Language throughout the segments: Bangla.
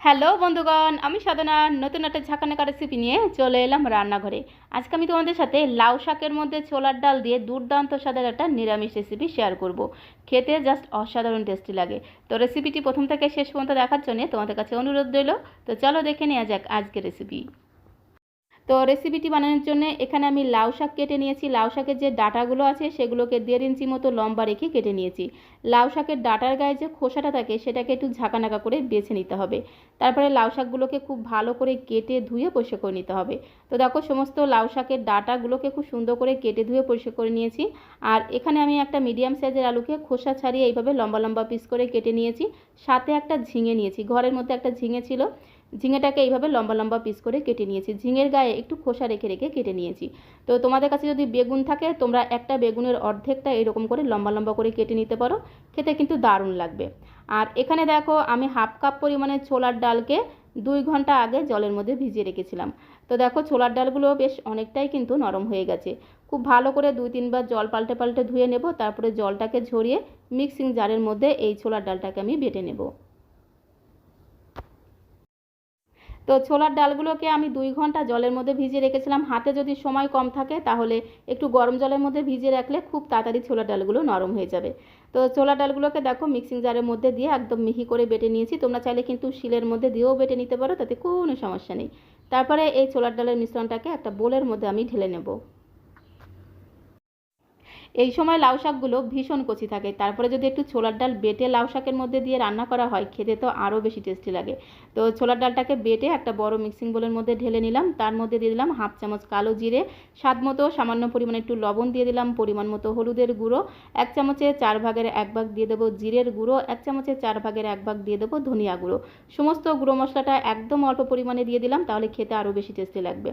হ্যালো বন্ধুগণ, আমি সাধনা, নতুন একটা ঝাঁকানাকা রেসিপি নিয়ে চলে এলাম রান্নাঘরে। আজকে আমি তোমাদের সাথে লাউ শাকের মধ্যে ছোলার ডাল দিয়ে দুর্দান্ত স্বাদের একটা নিরামিষ রেসিপি শেয়ার করব। খেতে জাস্ট অসাধারণ টেস্টি লাগে। তো রেসিপিটি প্রথম থেকে শেষ পর্যন্ত দেখার জন্য তোমাদের কাছে অনুরোধ রইল। তো চলো দেখে নেওয়া যাক আজকের রেসিপি তো রেসিপিটি বানানোর জন্য এখানে আমি লাউ শাক কেটে নিয়েছি। লাউ শাকের যে ডাটাগুলো আছে সেগুলোকে দেড় ইঞ্চি মতো লম্বা রেখে কেটে নিয়েছি। লাউ শাকের ডাটার গায়ে যে খোসাটা থাকে সেটাকে একটু ঝাঁকানাকা করে বেছে নিতে হবে। তারপরে লাউ শাকগুলোকে খুব ভালো করে কেটে ধুয়ে পরিষ্কার করে নিতে হবে। তো দেখো সমস্ত লাউ শাকের ডাটাগুলোকে খুব সুন্দর করে কেটে ধুয়ে পরিষ্কার করে নিয়েছি। আর এখানে আমি একটা মিডিয়াম সাইজের আলুকে খোসা ছাড়িয়ে এইভাবে লম্বা লম্বা পিস করে কেটে নিয়েছি। সাথে একটা ঝিঙে নিয়েছি। ঘরের মধ্যে একটা ঝিঙে ছিল। ঝিঙেটাকে এইভাবে লম্বা লম্বা পিস করে কেটে নিয়েছি। ঝিঙের গায়ে একটু খোসা রেখে রেখে কেটে নিয়েছি। তো তোমাদের কাছে যদি বেগুন থাকে, তোমরা একটা বেগুনের অর্ধেকটা এরকম করে লম্বা লম্বা করে কেটে নিতে পারো। খেতে কিন্তু দারুণ লাগবে। আর এখানে দেখো, আমি হাফ কাপ পরিমাণে ছোলার ডালকে দুই ঘণ্টা আগে জলের মধ্যে ভিজিয়ে রেখেছিলাম। তো দেখো, ছোলার ডালগুলো বেশ অনেকটাই কিন্তু নরম হয়ে গেছে। খুব ভালো করে দুই তিনবার জল পাল্টে পাল্টে ধুয়ে নেব। তারপরে জলটাকে ঝরিয়ে মিক্সিং জারের মধ্যে এই ছোলার ডালটাকে আমি বেটে নেব। তো ছোলার ডালগুলোকে আমি দুই ঘণ্টা জলের মধ্যে ভিজিয়ে রেখেছিলাম। হাতে যদি সময় কম থাকে তাহলে একটু গরম জলের মধ্যে ভিজিয়ে রাখলে খুব তাড়াতাড়ি ছোলার ডালগুলো নরম হয়ে যাবে। তো ছোলার ডালগুলোকে দেখো মিক্সিং জারের মধ্যে দিয়ে একদম মিহি করে বেটে নিয়েছি। তোমরা চাইলে কিন্তু শিলের মধ্যে দিয়েও বেটে নিতে পারো, তাতে কোনো সমস্যা নেই। তারপরে এই ছোলার ডালের মিশ্রণটাকে একটা বোলের মধ্যে আমি ঢেলে নেব। এই সময় লাউ শাকগুলো ভীষণ কচি থাকে। তারপরে যদি একটু ছোলার ডাল বেটে লাউ শাকের মধ্যে দিয়ে রান্না করা হয়, খেতে তো আরও বেশি টেস্টি লাগে। তো ছোলার ডালটাকে বেটে একটা বড় মিক্সিং বোলের মধ্যে ঢেলে নিলাম। তার মধ্যে দিয়ে দিলাম হাফ চামচ কালো জিরে, স্বাদ মতো সামান্য পরিমাণে একটু লবণ দিয়ে দিলাম, পরিমাণ মতো হলুদের গুঁড়ো, এক চামচে চার ভাগের এক ভাগ দিয়ে দেবো জিরের গুঁড়ো, এক চামচে চার ভাগের এক ভাগ দিয়ে দেবো ধনিয়া গুঁড়ো। সমস্ত গুঁড়ো মশলাটা একদম অল্প পরিমাণে দিয়ে দিলাম, তাহলে খেতে আরও বেশি টেস্টি লাগবে।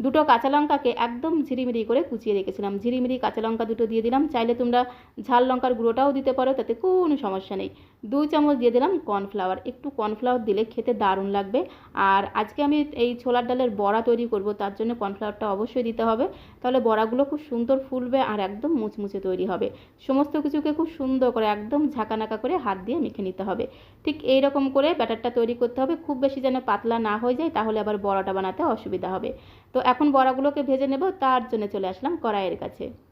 দুটো কাঁচা লঙ্কাকে একদম ঝিরিমিরি করে কুচিয়ে রেখেছিলাম। ঝিরিমিরি কাঁচা লঙ্কা দুটো দিয়ে দিলাম। চাইলে তোমরা ঝাল লঙ্কার গুঁড়োটাও দিতে পারো, তাতে কোনো সমস্যা নেই। দুই চামচ দিয়ে দিলাম কর্নফ্লাওয়ার। একটু কর্নফ্লাওয়ার দিলে খেতে দারুণ লাগবে। আর আজকে আমি এই ছোলার ডালের বড়া তৈরি করব, তার জন্য কর্নফ্লাওয়ারটা অবশ্যই দিতে হবে। তাহলে বড়াগুলো খুব সুন্দর ফুলবে আর একদম মুচমুচে তৈরি হবে। সমস্ত কিছুকে খুব সুন্দর করে একদম ঝাঁকানাকা করে হাত দিয়ে মেখে নিতে হবে। ঠিক এই রকম করে ব্যাটারটা তৈরি করতে হবে। খুব বেশি যেন পাতলা না হয়ে যায়, তাহলে আবার বড়াটা বানাতে অসুবিধা হবে। তো এখন বড়াগুলোকে ভেজে নেব, তার জন্য চলে আসলাম কড়াইয়ের কাছে।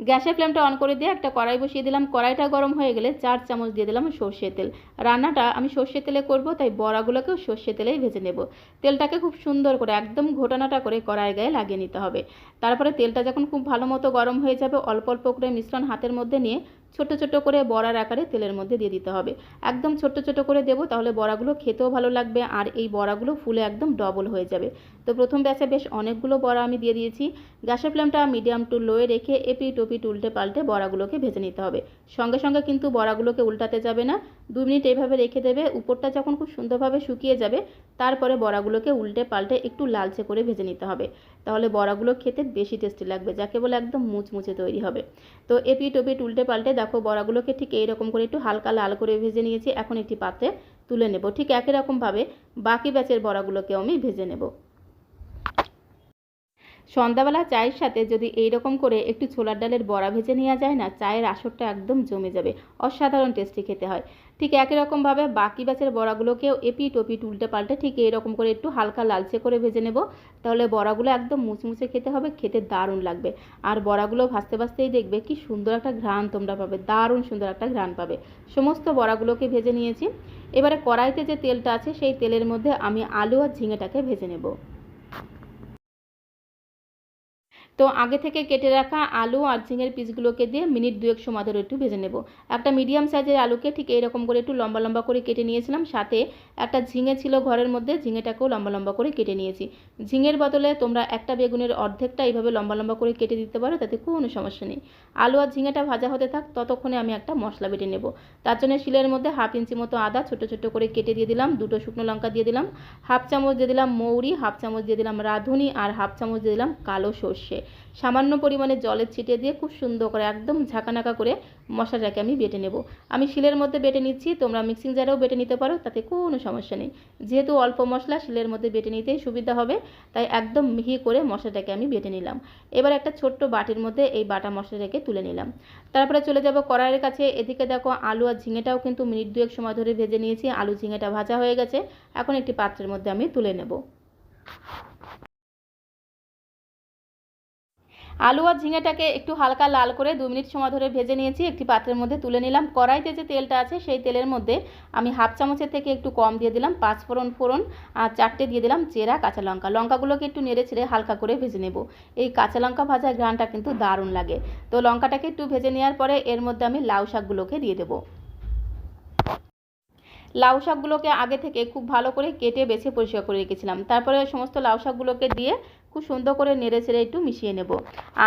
গ্যাসের ফ্লেমটা অন করে দিয়ে একটা কড়াই বসিয়ে দিলাম। কড়াইটা গরম হয়ে গেলে চার চামচ দিয়ে দিলাম সর্ষে তেল। রান্নাটা আমি সর্ষে তেলে করব, তাই বড়াগুলোকেও সর্ষে তেলেই ভেজে নেব। তেলটাকে খুব সুন্দর করে, একদম ঘটনাটা করে কড়াই গায়ে লাগিয়ে নিতে হবে। তারপরে তেলটা যখন খুব ভালো মতো গরম হয়ে যাবে, অল্প অল্প করে মিশ্রণ হাতের মধ্যে নিয়ে ছোট ছোট করে বড়ার আকারে তেলের মধ্যে দিয়ে দিতে হবে। একদম ছোট ছোট করে দেবো, তাহলে বড়াগুলো খেতেও ভালো লাগবে আর এই বড়াগুলো ফুলে একদম ডবল হয়ে যাবে। তো প্রথম ব্যাচে বেশ অনেকগুলো বড়া আমি দিয়ে দিয়েছি। গ্যাসের ফ্লেমটা মিডিয়াম টু লোয়ে রেখে এপি টপি উল্টে পাল্টে বড়াগুলোকে ভেজে নিতে হবে। সঙ্গে সঙ্গে কিন্তু বড়াগুলোকে উল্টাতে যাবে না, দু মিনিট এইভাবে রেখে দেবে। উপরটা যখন খুব সুন্দরভাবে শুকিয়ে যাবে, তারপরে বড়াগুলোকে উল্টে পাল্টে একটু লালচে করে ভেজে নিতে হবে। তাহলে বড়াগুলো খেতে বেশি টেস্টি লাগবে, যাকে বলে একদম মুচমুচে তৈরি হবে। তো এপি টপি উল্টে পাল্টে দেখো বড়াগুলোকে ঠিক এইরকম করে একটু হালকা লাল করে ভেজে নিয়েছি, এখন একটি পাত্রে তুলে নেব। ঠিক একই রকমভাবে বাকি ব্যাচের বড়াগুলোকেও আমি ভেজে নেব। সন্ধ্যাবেলা চায়ের সাথে যদি এই রকম করে একটু ছোলার ডালের বড়া ভেজে নেওয়া যায় না, চায়ের আসরটা একদম জমে যাবে। অসাধারণ টেস্টি খেতে হয়। ঠিক একই রকমভাবে বাকি ব্যাচের বড়াগুলোকেও এপি টপি উল্টে পাল্টে ঠিক এরকম করে একটু হালকা লালচে করে ভেজে নেব। তাহলে বড়াগুলো একদম মুচমুচে খেতে হবে, খেতে দারুণ লাগবে। আর বড়াগুলো ভাজতে ভাজতেই দেখবে কি সুন্দর একটা ঘ্রাণ তোমরা পাবে, দারুণ সুন্দর একটা ঘ্রাণ পাবে। সমস্ত বড়াগুলোকে ভেজে নিয়েছি। এবারে কড়াইতে যে তেলটা আছে, সেই তেলের মধ্যে আমি আলু আর ঝিঙেটাকে ভেজে নেব। তো আগে থেকে কেটে রাখা আলু আর ঝিঙের পিসগুলোকে দিয়ে মিনিট দুয়েক সময় ধরে একটু ভেজে নেব। একটা মিডিয়াম সাইজের আলুকে ঠিক এইরকম করে একটু লম্বা লম্বা করে কেটে নিয়েছিলাম। সাথে একটা ঝিঙে ছিল ঘরের মধ্যে, ঝিঙেটাকেও লম্বা লম্বা করে কেটে নিয়েছি। ঝিঙের বদলে তোমরা একটা বেগুনের অর্ধেকটা এইভাবে লম্বা লম্বা করে কেটে দিতে পারো, তাতে কোনো সমস্যা নেই। আলু আর ঝিঙেটা ভাজা হতে থাক, ততক্ষণে আমি একটা মশলা বেটে নেব। তার জন্য শিলের মধ্যে হাফ ইঞ্চি মতো আদা ছোটো ছোটো করে কেটে দিয়ে দিলাম, দুটো শুকনো লঙ্কা দিয়ে দিলাম, হাফ চামচ দিয়ে দিলাম মৌরি, হাফ চামচ দিয়ে দিলাম রাঁধুনি আর হাফ চামচ দিয়ে দিলাম কালো সর্ষে। সামান্য পরিমাণে জলের ছিটিয়ে দিয়ে খুব সুন্দর করে একদম ঝাঁকানাকা করে মশলাটাকে আমি বেটে নেব। আমি শিলের মধ্যে বেটে নিচ্ছি, তোমরা মিক্সিং জারেও বেটে নিতে পারো, তাতে কোনো সমস্যা নেই। যেহেতু অল্প মশলা, শিলের মধ্যে বেটে নিতেই সুবিধা হবে, তাই একদম মিহি করে মশলাটাকে আমি বেটে নিলাম। এবার একটা ছোট্ট বাটির মধ্যে এই বাটা মশলাটাকে তুলে নিলাম। তারপরে চলে যাব কড়াইয়ের কাছে। এদিকে দেখো আলু আর ঝিঙেটাও কিন্তু মিনিট দুয়েক সময় ধরে ভেজে নিয়েছি। আলু, ঝিঙেটা ভাজা হয়ে গেছে। এখন একটি পাত্রের মধ্যে আমি তুলে নেব। আলু আর ঝিঙেটাকে একটু হালকা লাল করে দু মিনিট সময় ধরে ভেজে নিয়েছি। একটি পাত্রের মধ্যে তুলে নিলাম। কড়াইতে যে তেলটা আছে, সেই তেলের মধ্যে আমি হাফ চামচের থেকে একটু কম দিয়ে দিলাম। পাঁচ ফোড়ন ফোড়ন আর চারটে দিয়ে দিলাম চেরা কাঁচা লঙ্কা। লঙ্কাগুলোকে একটু নেড়ে ছেড়ে হালকা করে ভেজে নেব। এই কাঁচা লঙ্কা ভাজার ঘ্রাণটা কিন্তু দারুণ লাগে। তো লঙ্কাটাকে একটু ভেজে নেওয়ার পরে এর মধ্যে আমি লাউ শাকগুলোকে দিয়ে দেবো। লাউ শাকগুলোকে আগে থেকে খুব ভালো করে কেটে বেছে পরিষ্কার করে রেখেছিলাম। তারপরে সমস্ত লাউ শাকগুলোকে দিয়ে খুব সুন্দর করে নেড়ে ছেড়ে একটু মিশিয়ে নেব।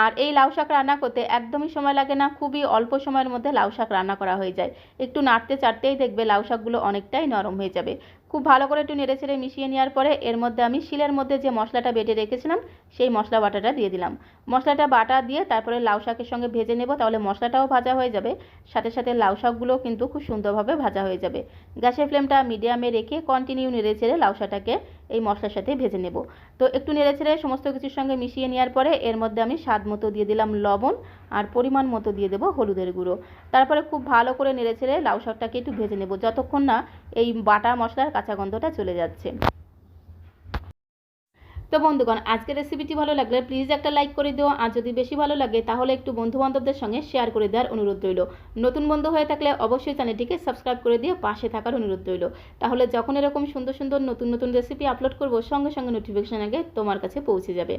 আর এই লাউ শাক রান্না করতে একদমই সময় লাগে না, খুবই অল্প সময়ের মধ্যে লাউ শাক রান্না করা হয়ে যায়। একটু নাড়তে চাড়তেই দেখবে লাউ শাকগুলো অনেকটাই নরম হয়ে যাবে। খুব ভালো করে একটু নেড়ে ছেড়ে মিশিয়ে নেওয়ার পরে এর মধ্যে আমি শিলের মধ্যে যে মশলাটা বেটে রেখেছিলাম, সেই মশলা বাটাটা দিয়ে দিলাম। মশলাটা বাটা দিয়ে তারপরে লাউ শাকের সঙ্গে ভেজে নেব, তাহলে মশলাটাও ভাজা হয়ে যাবে। সাথে সাথে লাউ শাকগুলোও কিন্তু খুব সুন্দরভাবে ভাজা হয়ে যাবে। গ্যাসের ফ্লেমটা মিডিয়ামে রেখে কন্টিনিউ নেড়ে ছেড়ে লাউ শাকটাকে এই মশলার সাথে ভেজে নেব। তো একটু নেড়ে ছেড়ে সমস্ত কিছুর সঙ্গে মিশিয়ে নেওয়ার পরে এর মধ্যে আমি স্বাদ মতো দিয়ে দিলাম লবণ আর পরিমাণ মতো দিয়ে দেবো হলুদের গুঁড়ো। তারপরে খুব ভালো করে নেড়ে ছেড়ে লাউ শাকটাকে একটু ভেজে নেব, যতক্ষণ না এই বাটা মশলার কাঁচা গন্ধটা চলে যাচ্ছে। তো বন্ধুগণ, আজকের রেসিপিটি ভালো লাগলে প্লিজ একটা লাইক করে দিও, আর যদি বেশি ভালো লাগে তাহলে একটু বন্ধু বান্ধবদের সঙ্গে শেয়ার করে দেওয়ার অনুরোধ রইল। নতুন বন্ধু হয়ে থাকলে অবশ্যই চ্যানেলটিকে সাবস্ক্রাইব করে দিয়ে পাশে থাকার অনুরোধ রইল। তাহলে যখন এরকম সুন্দর সুন্দর নতুন নতুন রেসিপি আপলোড করব, সঙ্গে সঙ্গে নোটিফিকেশান আগে তোমার কাছে পৌঁছে যাবে।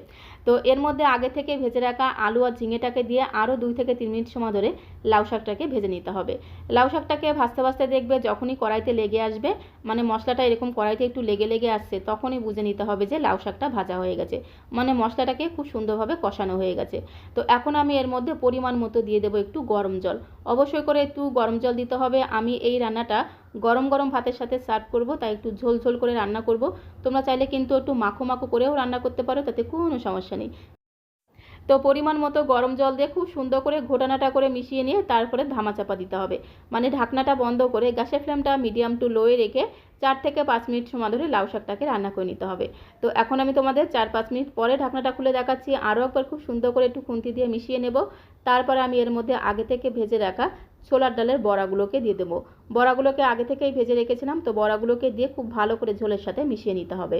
তো এর মধ্যে আগে থেকে ভেজে রাখা আলু আর ঝিঙেটাকে দিয়ে আরও দুই থেকে তিন মিনিট সময় ধরে লাউ শাকটাকে ভেজে নিতে হবে। লাউ শাকটাকে ভাজতে ভাজতে দেখবে যখনই কড়াইতে লেগে আসবে মানে মশলাটা এরকম কড়াইতে একটু লেগে লেগে আসছে, তখনই বুঝে নিতে হবে যে লাউ শাকটা ভাজা হয়ে গেছে। মানে মশলাটাকে খুব সুন্দরভাবে কষানো হয়ে গেছে। তো এখন আমি এর মধ্যে পরিমাণ মতো দিয়ে দেবো একটু গরম জল। অবশ্যই করে একটু গরম জল দিতে হবে। আমি এই রান্নাটা গরম গরম ভাতের সাথে সার্ভ করব, তাই একটু ঝোল ঝোল করে রান্না করব। তোমরা চাইলে কিন্তু একটু মাখো মাখো করেও রান্না করতে পারো, তাতে কোনো সমস্যা নেই। তো পরিমাণ মতো গরম জল দিয়ে খুব সুন্দর করে ঘোটানাটা করে মিশিয়ে নিয়ে তারপরে ধামা চাপা দিতে হবে। মানে ঢাকনাটা বন্ধ করে গ্যাসের ফ্লেমটা মিডিয়াম টু লোয়ে রেখে চার থেকে পাঁচ মিনিট সময় ধরে লাউ শাকটাকে রান্না করে নিতে হবে। তো এখন আমি তোমাদের চার পাঁচ মিনিট পরে ঢাকনাটা খুলে দেখাচ্ছি। আরও একবার খুব সুন্দর করে একটু খুন্তি দিয়ে মিশিয়ে নেব। তারপরে আমি এর মধ্যে আগে থেকে ভেজে রাখা ছোলার ডালের বড়াগুলোকে দিয়ে দেবো। বড়াগুলোকে আগে থেকেই ভেজে রেখেছিলাম। তো বড়াগুলোকে দিয়ে খুব ভালো করে ঝোলের সাথে মিশিয়ে নিতে হবে।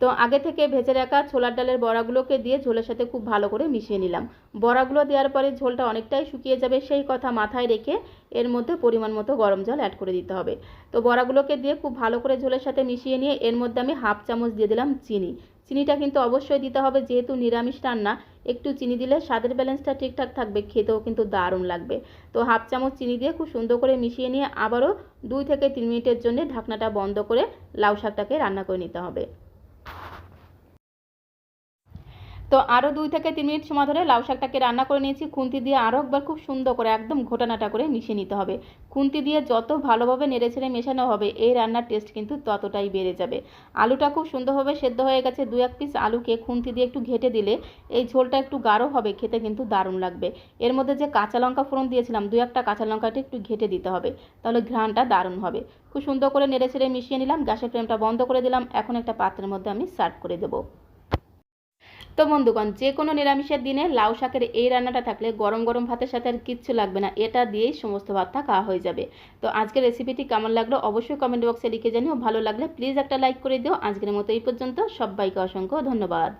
তো আগে থেকে ভেজে রাখা ছোলার ডালের বড়াগুলোকে দিয়ে ঝোলের সাথে খুব ভালো করে মিশিয়ে নিলাম। বড়াগুলো দেওয়ার পরে ঝোলটা অনেকটাই শুকিয়ে যাবে, সেই কথা মাথায় রেখে এর মধ্যে পরিমাণ মতো গরম জল অ্যাড করে দিতে হবে। তো বড়াগুলোকে দিয়ে খুব ভালো করে ঝোলের সাথে মিশিয়ে নিয়ে এর মধ্যে আমি হাফ চামচ দিয়ে দিলাম চিনি। চিনিটা কিন্তু অবশ্যই দিতে হবে, যেহেতু নিরামিষ রান্না, একটু চিনি দিলে স্বাদের ব্যালেন্সটা ঠিকঠাক থাকবে, খেতেও কিন্তু দারুণ লাগবে। তো হাফ চামচ চিনি দিয়ে খুব সুন্দর করে মিশিয়ে নিয়ে আবারও দুই থেকে তিন মিনিটের জন্য ঢাকনাটা বন্ধ করে লাউ শাকটাকে রান্না করে নিতে হবে। তো আরও দুই থেকে তিন মিনিট সময় ধরে লাউ শাকটাকে রান্না করে নিয়েছি। খুন্তি দিয়ে আরও একবার খুব সুন্দর করে একদম ঘোটানাটা করে মিশিয়ে নিতে হবে। খুন্তি দিয়ে যত ভালোভাবে নেড়ে ছেড়ে মেশানো হবে, এই রান্নার টেস্ট কিন্তু ততটাই বেড়ে যাবে। আলুটা খুব সুন্দরভাবে সেদ্ধ হয়ে গেছে। দু এক পিস আলুকে খুন্তি দিয়ে একটু ঘেটে দিলে এই ঝোলটা একটু গাঢ় হবে, খেতে কিন্তু দারুণ লাগবে। এর মধ্যে যে কাঁচা লঙ্কা ফোড়ন দিয়েছিলাম দু একটা কাঁচা লঙ্কাটা একটু ঘেটে দিতে হবে, তাহলে ঘ্রাণটা দারুণ হবে। খুব সুন্দর করে নেড়ে ছেড়ে মিশিয়ে নিলাম, গ্যাসের ফ্লেমটা বন্ধ করে দিলাম। এখন একটা পাত্রের মধ্যে আমি সার্ভ করে দেবো। তো বন্ধুগণ যে কোনো নিরামিষের দিনে লাউ শাকের এই রান্নাটা থাকলে গরম গরম ভাতের সাথে আর কিচ্ছু লাগবে না, এটা দিয়েই সমস্ত ভাতটা খাওয়া হয়ে যাবে। তো আজকের রেসিপিটি কেমন লাগল অবশ্যই কমেন্ট বক্সে লিখে জানিও, ভালো লাগলে প্লিজ একটা লাইক করে দিও। আজকের মতো এই পর্যন্ত, সবাইকে অসংখ্য ধন্যবাদ।